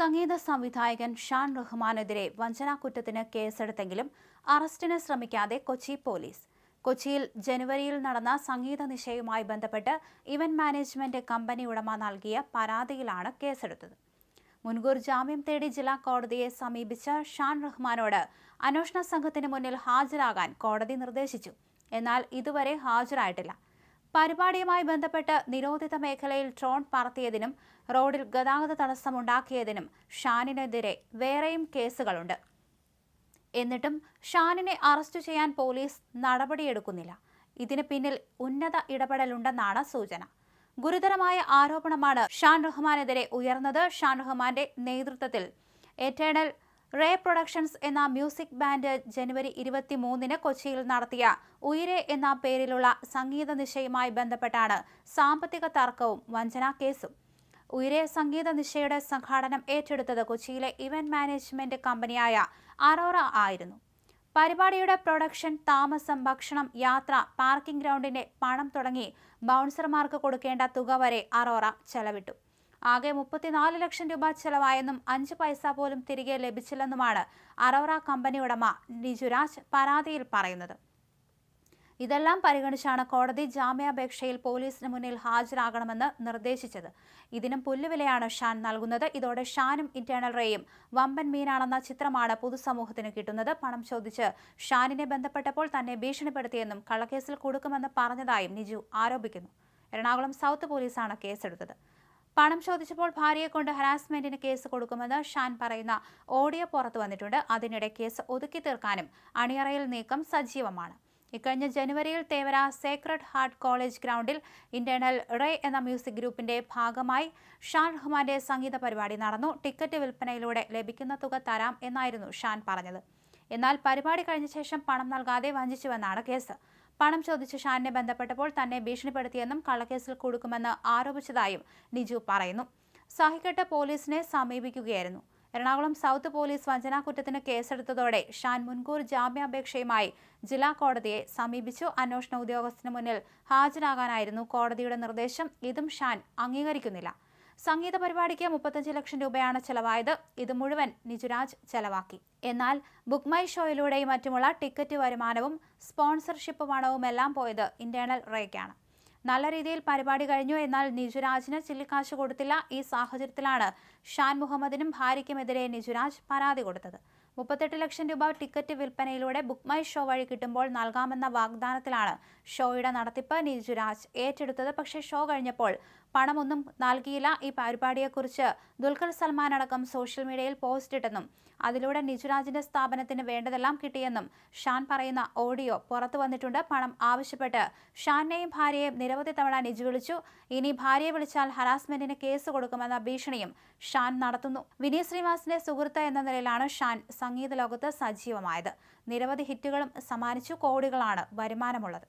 സംഗീത സംവിധായകൻ ഷാൻ റഹ്മാനെതിരെ വഞ്ചനാക്കുറ്റത്തിന് കേസെടുത്തെങ്കിലും അറസ്റ്റിന് ശ്രമിക്കാതെ കൊച്ചി പോലീസ്. കൊച്ചിയിൽ ജനുവരിയിൽ നടന്ന സംഗീത നിശയുമായി ബന്ധപ്പെട്ട് ഇവന്റ് മാനേജ്മെന്റ് കമ്പനി ഉടമ നൽകിയ പരാതിയിലാണ് കേസെടുത്തത്. മുൻകൂർ ജാമ്യം തേടി ജില്ലാ കോടതിയെ സമീപിച്ച ഷാൻ റഹ്മാനോട് അന്വേഷണ സംഘത്തിന് മുന്നിൽ ഹാജരാകാൻ കോടതി നിർദ്ദേശിച്ചു. എന്നാൽ ഇതുവരെ ഹാജരായിട്ടില്ല. പരിപാടിയുമായി ബന്ധപ്പെട്ട് നിരോധിത മേഖലയിൽ ഡ്രോൺ പറത്തിയതിനും റോഡിൽ ഗതാഗത തടസ്സമുണ്ടാക്കിയതിനും ഷാനിനെതിരെ വേറെയും കേസുകളുണ്ട്. എന്നിട്ടും ഷാനിനെ അറസ്റ്റ് ചെയ്യാൻ പോലീസ് നടപടിയെടുക്കുന്നില്ല. ഇതിന് പിന്നിൽ ഉന്നത ഇടപെടലുണ്ടെന്നാണ് സൂചന. ഗുരുതരമായ ആരോപണമാണ് ഷാൻ റഹ്മാനെതിരെ ഉയർന്നത്. ഷാൻ റഹ്മാന്റെ നേതൃത്വത്തിൽ എറ്റേണൽ റേ പ്രൊഡക്ഷൻസ് എന്ന മ്യൂസിക് ബാൻഡ് ജനുവരി ഇരുപത്തിമൂന്നിന് കൊച്ചിയിൽ നടത്തിയ ഉയരെ എന്ന പേരിലുള്ള സംഗീത നിശയുമായി ബന്ധപ്പെട്ടാണ് സാമ്പത്തിക തർക്കവും വഞ്ചനാ കേസും. ഉയരെ സംഗീത നിശയുടെ സംഘാടനം ഏറ്റെടുത്തത് കൊച്ചിയിലെ ഇവന്റ് മാനേജ്മെന്റ് കമ്പനിയായ അറോറ ആയിരുന്നു. പരിപാടിയുടെ പ്രൊഡക്ഷൻ താമസം ഭക്ഷണം യാത്ര പാർക്കിംഗ് ഗ്രൗണ്ടിന്റെ പണം തുടങ്ങി ബൗൺസർമാർക്ക് കൊടുക്കേണ്ട തുക വരെ അറോറ ചെലവിട്ടു. ആകെ മുപ്പത്തിനാല് ലക്ഷം രൂപ ചെലവായെന്നും അഞ്ച് പൈസ പോലും തിരികെ ലഭിച്ചില്ലെന്നുമാണ് അറോറ കമ്പനി ഉടമ നിജുരാജ് പരാതിയിൽ പറയുന്നത്. ഇതെല്ലാം പരിഗണിച്ചാണ് കോടതി ജാമ്യാപേക്ഷയിൽ പോലീസിന് മുന്നിൽ ഹാജരാകണമെന്ന് നിർദ്ദേശിച്ചത്. ഇതിനും പുല്ലുവിലയാണ് ഷാൻ നൽകുന്നത്. ഇതോടെ ഷാനും ഇന്റേണൽ റേയും വമ്പൻ മീനാണെന്ന ചിത്രമാണ് പൊതുസമൂഹത്തിന് കിട്ടുന്നത്. പണം ചോദിച്ച് ഷാനിനെ ബന്ധപ്പെട്ടപ്പോൾ തന്നെ ഭീഷണിപ്പെടുത്തിയെന്നും കള്ളക്കേസിൽ കൊടുക്കുമെന്ന് പറഞ്ഞതായും നിജു ആരോപിക്കുന്നു. എറണാകുളം സൗത്ത് പോലീസാണ് കേസെടുത്തത്. പണം ചോദിച്ചപ്പോൾ ഭാര്യയെ കൊണ്ട് ഹരാസ്മെന്റിന് കേസ് കൊടുക്കുമെന്ന് ഷാൻ പറയുന്ന ഓഡിയോ പുറത്തു വന്നിട്ടുണ്ട്. അതിനിടെ കേസ് ഒതുക്കി തീർക്കാനും അണിയറയിൽ നീക്കം സജീവമാണ്. ഇക്കഴിഞ്ഞ ജനുവരിയിൽ തേവര സേക്രഡ് ഹാർട്ട് കോളേജ് ഗ്രൗണ്ടിൽ ഇന്റേണൽ റേ എന്ന മ്യൂസിക് ഗ്രൂപ്പിന്റെ ഭാഗമായി ഷാൻ റഹ്മാന്റെ സംഗീത പരിപാടി നടന്നു. ടിക്കറ്റ് വിൽപ്പനയിലൂടെ ലഭിക്കുന്ന തുക തരാം എന്നായിരുന്നു ഷാൻ പറഞ്ഞത്. എന്നാൽ പരിപാടി കഴിഞ്ഞ ശേഷം പണം നൽകാതെ വഞ്ചിച്ചുവെന്നാണ് കേസ്. പണം ചോദിച്ച് ഷാനിനെ ബന്ധപ്പെട്ടപ്പോൾ തന്നെ ഭീഷണിപ്പെടുത്തിയെന്നും കള്ളക്കേസിൽ കൊടുക്കുമെന്ന് ആരോപിച്ചതായും നിജു പറയുന്നു. സാഹിക്കെട്ട് പോലീസിനെ സമീപിക്കുകയായിരുന്നു. എറണാകുളം സൗത്ത് പോലീസ് വഞ്ചനാക്കുറ്റത്തിന് കേസെടുത്തതോടെ ഷാൻ മുൻകൂർ ജാമ്യാപേക്ഷയുമായി ജില്ലാ കോടതിയെ സമീപിച്ചു. അന്വേഷണ ഉദ്യോഗസ്ഥന് മുന്നിൽ ഹാജരാകാനായിരുന്നു കോടതിയുടെ നിർദ്ദേശം. ഇതും ഷാൻ അംഗീകരിക്കുന്നില്ല. സംഗീത പരിപാടിക്ക് മുപ്പത്തഞ്ച് ലക്ഷം രൂപയാണ് ചെലവായത്. ഇത് മുഴുവൻ നിജുരാജ് ചെലവാക്കി. എന്നാൽ ബുക്ക് മൈ ഷോയിലൂടെയും മറ്റുമുള്ള ടിക്കറ്റ് വരുമാനവും സ്പോൺസർഷിപ്പ് പണവും എല്ലാം പോയത് ഇന്റേണൽ റേക്കാണ് നല്ല രീതിയിൽ പരിപാടി കഴിഞ്ഞു. എന്നാൽ നിജുരാജിന് ചില്ലിക്കാശ് കൊടുത്തില്ല. ഈ സാഹചര്യത്തിലാണ് ഷാൻ മുഹമ്മദിനും ഭാര്യയ്ക്കുമെതിരെ നിജുരാജ് പരാതി കൊടുത്തത്. മുപ്പത്തെട്ട് ലക്ഷം രൂപ ടിക്കറ്റ് വിൽപ്പനയിലൂടെ ബുക്ക് മൈ ഷോ വഴി കിട്ടുമ്പോൾ നൽകാമെന്ന വാഗ്ദാനത്തിലാണ് ഷോയുടെ നടത്തിപ്പ് നിജുരാജ് ഏറ്റെടുത്തത്. പക്ഷേ ഷോ കഴിഞ്ഞപ്പോൾ പണമൊന്നും നൽകിയില്ല. ഈ പരിപാടിയെക്കുറിച്ച് ദുൽഖർ സൽമാൻ അടക്കം സോഷ്യൽ മീഡിയയിൽ പോസ്റ്റ് ഇട്ടെന്നും അതിലൂടെ നിജുരാജിന്റെ സ്ഥാപനത്തിന് വേണ്ടതെല്ലാം കിട്ടിയെന്നും ഷാൻ പറയുന്ന ഓഡിയോ പുറത്തു വന്നിട്ടുണ്ട്. പണം ആവശ്യപ്പെട്ട് ഷാനെയും ഭാര്യയെയും നിരവധി തവണ നിജു വിളിച്ചു. ഇനി ഭാര്യയെ വിളിച്ചാൽ ഹറാസ്മെന്റിന് കേസ് കൊടുക്കുമെന്ന ഭീഷണിയും ഷാൻ നടത്തുന്നു. വിനീത് ശ്രീനിവാസിന്റെ സുഹൃത്ത് എന്ന നിലയിലാണ് ഷാൻ സംഗീത ലോകത്ത് സജീവമായത്. നിരവധി ഹിറ്റുകളും സമ്മാനിച്ചു. കോടികളാണ് വരുമാനമുള്ളത്.